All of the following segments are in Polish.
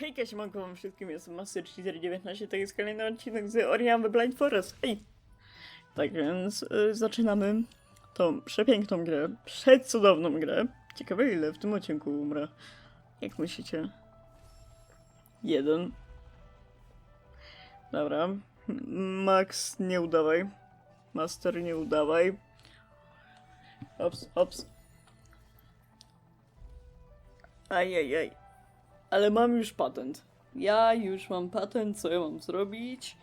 Hejka, siemanko wam wszystkim, jestem Master419, to jest kolejny odcinek z Orion the Blind Forest. Hej! Tak więc y, zaczynamy tą przepiękną grę, przecudowną grę. Ciekawe ile w tym odcinku umrę. Jak myślicie? Jeden. Dobra. Max, nie udawaj. Master, nie udawaj. Ops, ops. Ajajaj. Ale mam już patent. Ja już mam patent, co ja mam zrobić.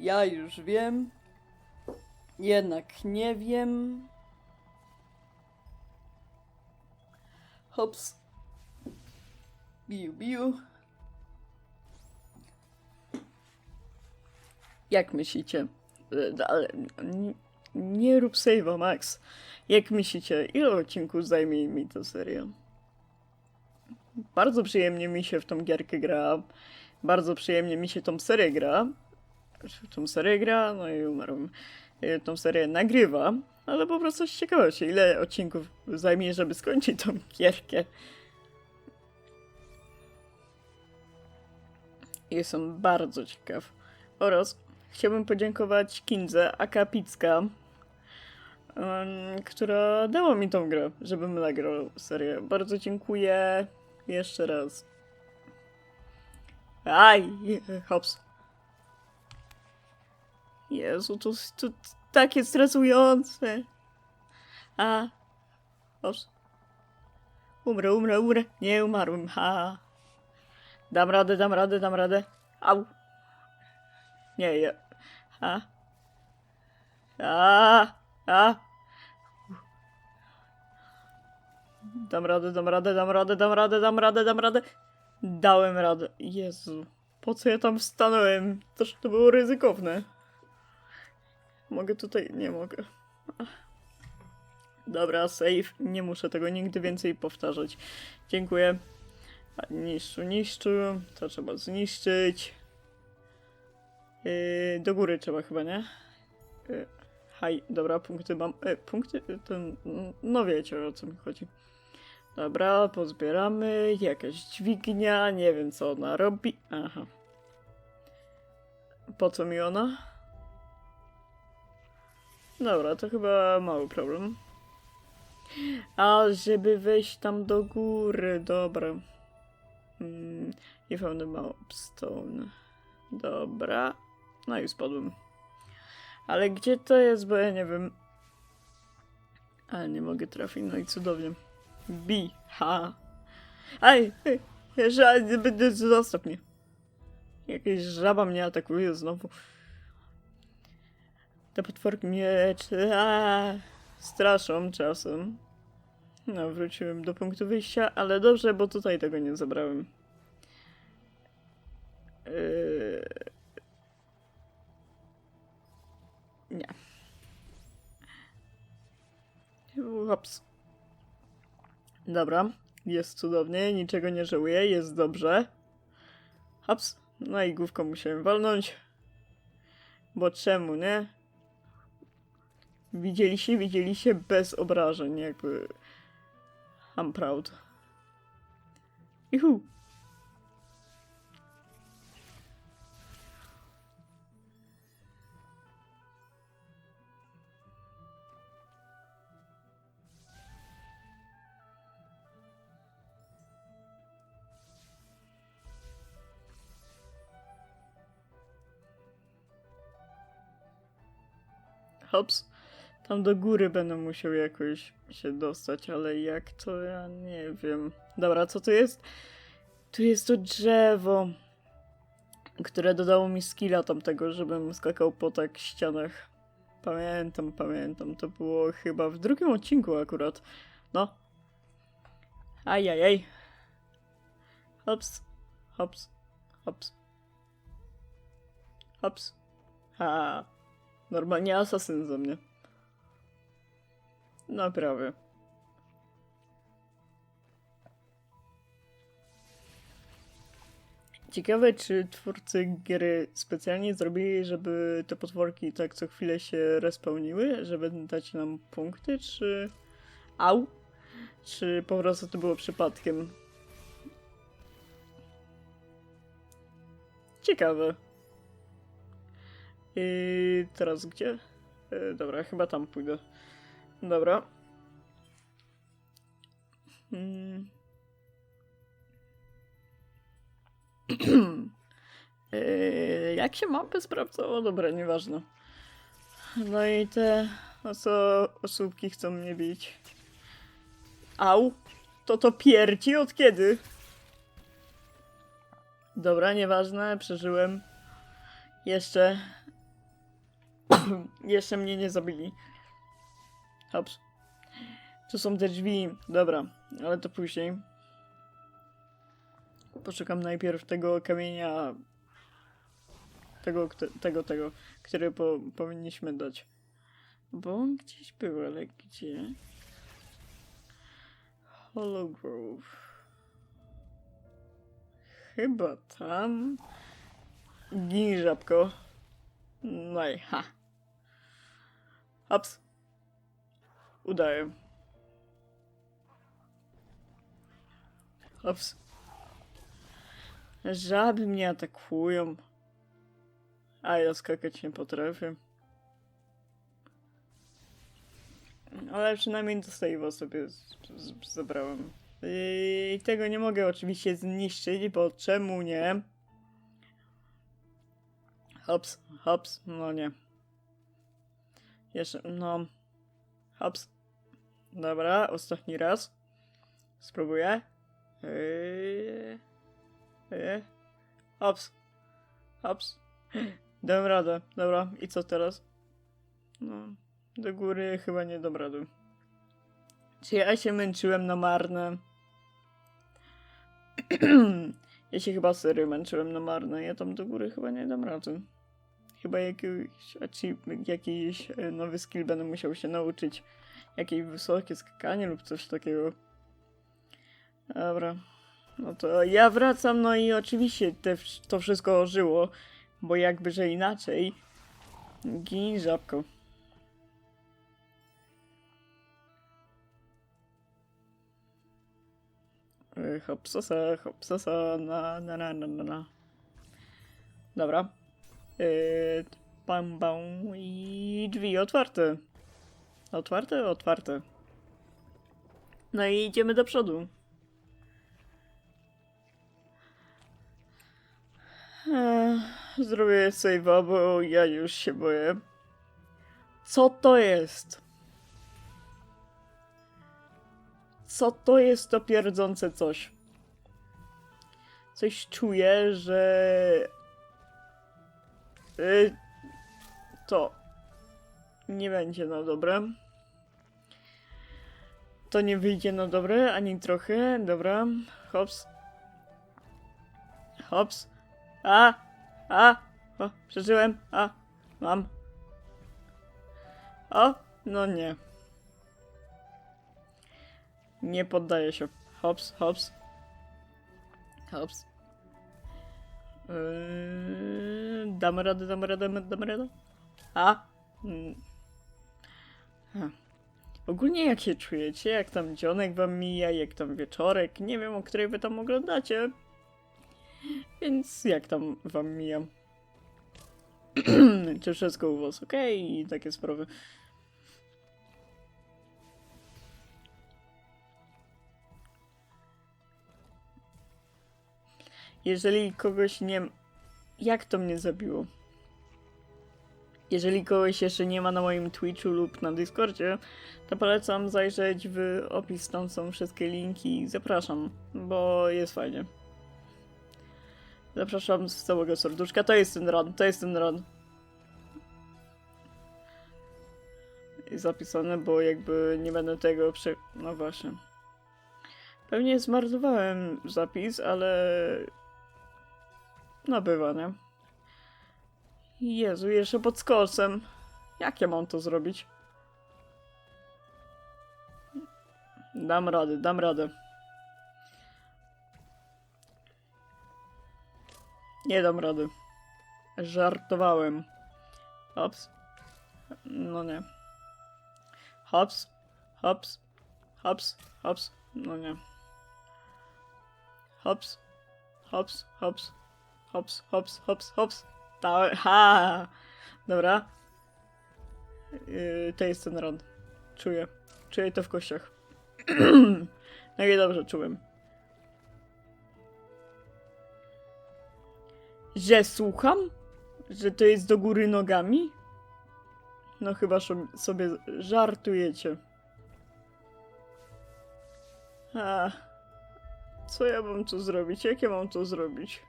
Ja już wiem. Jednak nie wiem. Hops. Biu, biu. Jak myślicie? E, Ale n- nie rób save'a, Max. Jak myślicie, ile odcinków zajmie mi ta seria? Bardzo przyjemnie mi się w tą gierkę gra. Bardzo przyjemnie mi się tą serię gra. Tą serię gra, no i umarłem. Y, Tą serię nagrywa, ale po prostu z ciekawości, ile odcinków zajmie, żeby skończyć tą gierkę. Jestem bardzo ciekaw. Oraz chciałbym podziękować Kindze Akapicka, która dała mi tą grę, żebym nagrał serię. Bardzo dziękuję. Jeszcze raz. Aj, hops. Jezu, to, to takie stresujące. A, hops. Umrę, umrę, umrę. Nie umarłem, ha. Dam radę, dam radę, dam radę. Au. Nie, ja. A. A. A. Dam radę, dam radę, dam radę, dam radę, dam radę, dam radę. Dałem radę. Jezu. Po co ja tam stanąłem? Toż to było ryzykowne. Mogę tutaj... Nie mogę. Dobra, save. Nie muszę tego nigdy więcej powtarzać. Dziękuję. Niszczu, niszczu. To trzeba zniszczyć. Yy, do góry trzeba chyba, nie? Yy, haj, dobra, punkty mam. Yy, punkty? Ten, no wiecie o co mi chodzi. Dobra, pozbieramy. Jakaś dźwignia, nie wiem co ona robi. Aha. Po co mi ona? Dobra, to chyba mały problem. A, żeby wejść tam do góry, dobra. Mm, I found a stone. Dobra. No i spadłem. Ale gdzie to jest, bo ja nie wiem. Ale nie mogę trafić, no i cudownie. Bi, ha. Aj, będę zostaw mnie. Jakaś żaba mnie atakuje znowu. Te potworki mnie a, straszą czasem. No, wróciłem do punktu wyjścia, ale dobrze, bo tutaj tego nie zabrałem. Yy... Nie. Hops. Dobra, jest cudownie, niczego nie żałuję, jest dobrze. Hops, no i główką musiałem walnąć. Bo czemu, nie? Widzieli się, widzieli się bez obrażeń, jakby. I'm proud. Juhu. Hops. Tam do góry będę musiał jakoś się dostać, ale jak to ja nie wiem. Dobra, co to jest? Tu jest to drzewo, które dodało mi skilla tamtego, żebym skakał po tak ścianach. Pamiętam, pamiętam. To było chyba w drugim odcinku akurat. No. Ajajaj. Hops. Hops. Hops. Hops. Ha. Normalnie asasyn ze mnie. Prawie. Ciekawe, czy twórcy gry specjalnie zrobili, żeby te potworki tak co chwilę się respawniły, żeby dać nam punkty, czy... Au! Czy po prostu to było przypadkiem? Ciekawe. I teraz gdzie? E, dobra, chyba tam pójdę. Dobra. Mm. E, jak się mapy sprawdzało? Dobra, nieważne. No i te oso osóbki chcą mnie bić. Au! To to pierci od kiedy? Dobra, nieważne, przeżyłem. Jeszcze. Jeszcze mnie nie zabili. Hops. Tu są te drzwi. Dobra, ale to później. Poszukam najpierw tego kamienia. Tego, tego, tego, który po, powinniśmy dać. Bo on gdzieś był, ale gdzie? Hollow Grove. Chyba tam. Gin żabko. No i ha. Ups. Udaję. Ups. Żaby mnie atakują. A ja skakać nie potrafię. Ale przynajmniej do save'a sobie zabrałem. I tego nie mogę oczywiście zniszczyć, bo czemu nie? Hops, hops, no nie. Jeszcze, no. Hops. Dobra, ostatni raz. Spróbuję. Yy. Yy. Hops. Hops. Dam radę. Dobra, i co teraz? No, do góry chyba nie dam rady. Czy ja się męczyłem na marne? ja się chyba serio męczyłem na marne. Ja tam do góry chyba nie dam rady. Chyba jakiś, jakiś e, nowy skill będę musiał się nauczyć. Jakieś wysokie skakanie lub coś takiego. Dobra. No to ja wracam, no i oczywiście te, to wszystko ożyło. Bo jakby, że inaczej. Gin żabko. Hopsasa, hopsasa, na, na, na, na, na, na. Dobra. Yy, bam, bam i drzwi otwarte. Otwarte? Otwarte. No i idziemy do przodu. Zrobię save'a, bo ja już się boję. Co to jest? Co to jest to pierdzące coś? Coś czuję, że... Y, to nie będzie na dobre. To nie wyjdzie na dobre, ani trochę. Dobra, hops. Hops. A! A! O, przeżyłem. A! Mam. O! No nie. Nie poddaję się. Hops, hops. Hops. Yy, damy radę, damy radę, damy radę. A! A. Ogólnie jak się czujecie? Jak tam dzionek wam mija? Jak tam wieczorek? Nie wiem, o której wy tam oglądacie. Więc jak tam wam mija? Czy wszystko u was ok? I takie sprawy. Jeżeli kogoś nie... Jak to mnie zabiło? Jeżeli kogoś jeszcze nie ma na moim Twitchu lub na Discordzie, to polecam zajrzeć w opis, tam są wszystkie linki. Zapraszam, bo jest fajnie. Zapraszam z całego serduszka. To jest ten run, to jest ten run. Zapisane, bo jakby nie będę tego prze... No właśnie. Pewnie zmarnowałem zapis, ale... No bywa, nie? Jezu, jeszcze pod skosem. Jak ja mam to zrobić? Dam radę, dam radę. Nie dam rady. Żartowałem. Hops. No nie. Hops. Hops. Hops. Hops. No nie. Hops. Hops. Hops. Hops, hops, hops, hops. Ta, ha! Dobra. Yy, to jest ten run. Czuję. Czuję to w kościach. no i dobrze czułem. Że słucham? Że to jest do góry nogami? No chyba sobie żartujecie. A, co ja mam tu zrobić? Jak ja mam to zrobić?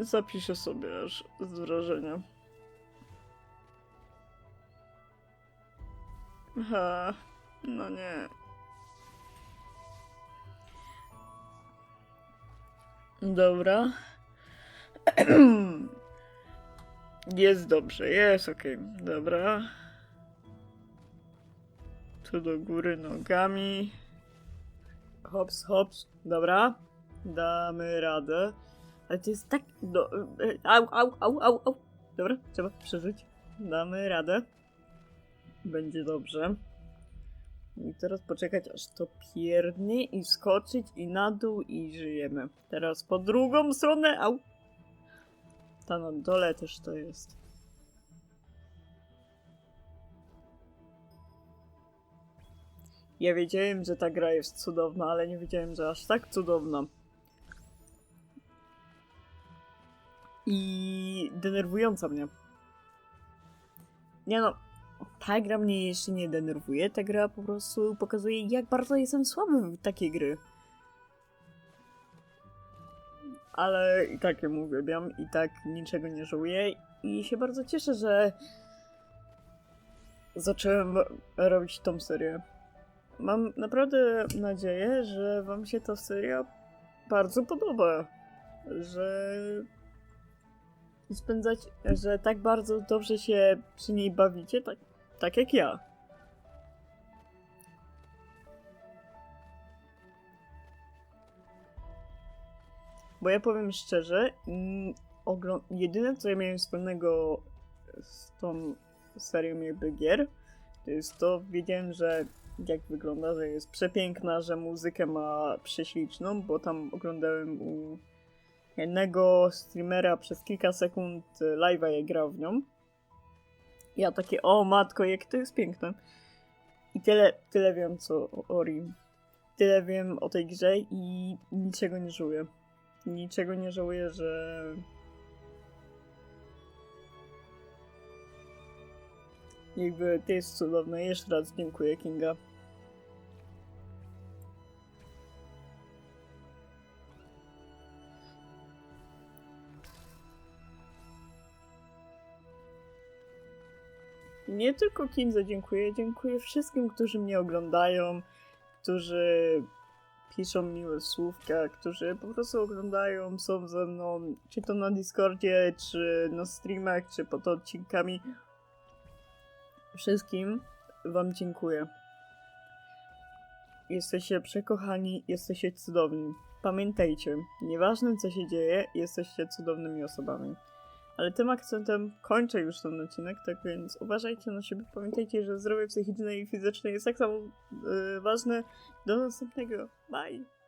Zapiszę sobie aż z wrażenia. Aha, no nie. Dobra. Jest dobrze, jest okej. Dobra. Tu do góry nogami. Hops, hops. Dobra. Damy radę. Ale to jest tak. Do... e, Au, au, au, au, au. Dobra, trzeba przeżyć. Damy radę. Będzie dobrze. I teraz poczekać aż to pierdnie i skoczyć i na dół i żyjemy. Teraz po drugą stronę. Au. Ta na dole też to jest. Ja wiedziałem, że ta gra jest cudowna, ale nie wiedziałem, że aż tak cudowna. I denerwująca mnie. Nie no, ta gra mnie jeszcze nie denerwuje, ta gra po prostu pokazuje, jak bardzo jestem słaby w takie gry. Ale i tak ją uwielbiam, i tak niczego nie żałuję i się bardzo cieszę, że zacząłem robić tą serię. Mam naprawdę nadzieję, że wam się ta seria bardzo podoba, że spędzać, że tak bardzo dobrze się przy niej bawicie, tak, tak jak ja. Bo ja powiem szczerze, mm, jedyne co ja miałem wspólnego z tą serią jakby gier, to jest to, wiedziałem, że jak wygląda, że jest przepiękna, że muzykę ma prześliczną, bo tam oglądałem u jednego streamera przez kilka sekund live'a jak grał w nią. Ja takie, o matko, jak to jest piękne. I tyle, tyle wiem co o Ori. Tyle wiem o tej grze i niczego nie żałuję. Niczego nie żałuję, że... Jakby to jest cudowne. Jeszcze raz dziękuję Kinga. Nie tylko Kindze dziękuję, dziękuję wszystkim, którzy mnie oglądają, którzy piszą miłe słówka, którzy po prostu oglądają, są ze mną, czy to na Discordzie, czy na streamach, czy pod odcinkami. Wszystkim Wam dziękuję. Jesteście przekochani, jesteście cudowni. Pamiętajcie, nieważne co się dzieje, jesteście cudownymi osobami. Ale tym akcentem kończę już ten odcinek, tak więc uważajcie na siebie. Pamiętajcie, że zdrowie psychiczne i fizyczne jest tak samo yy, ważne. Do następnego. Bye!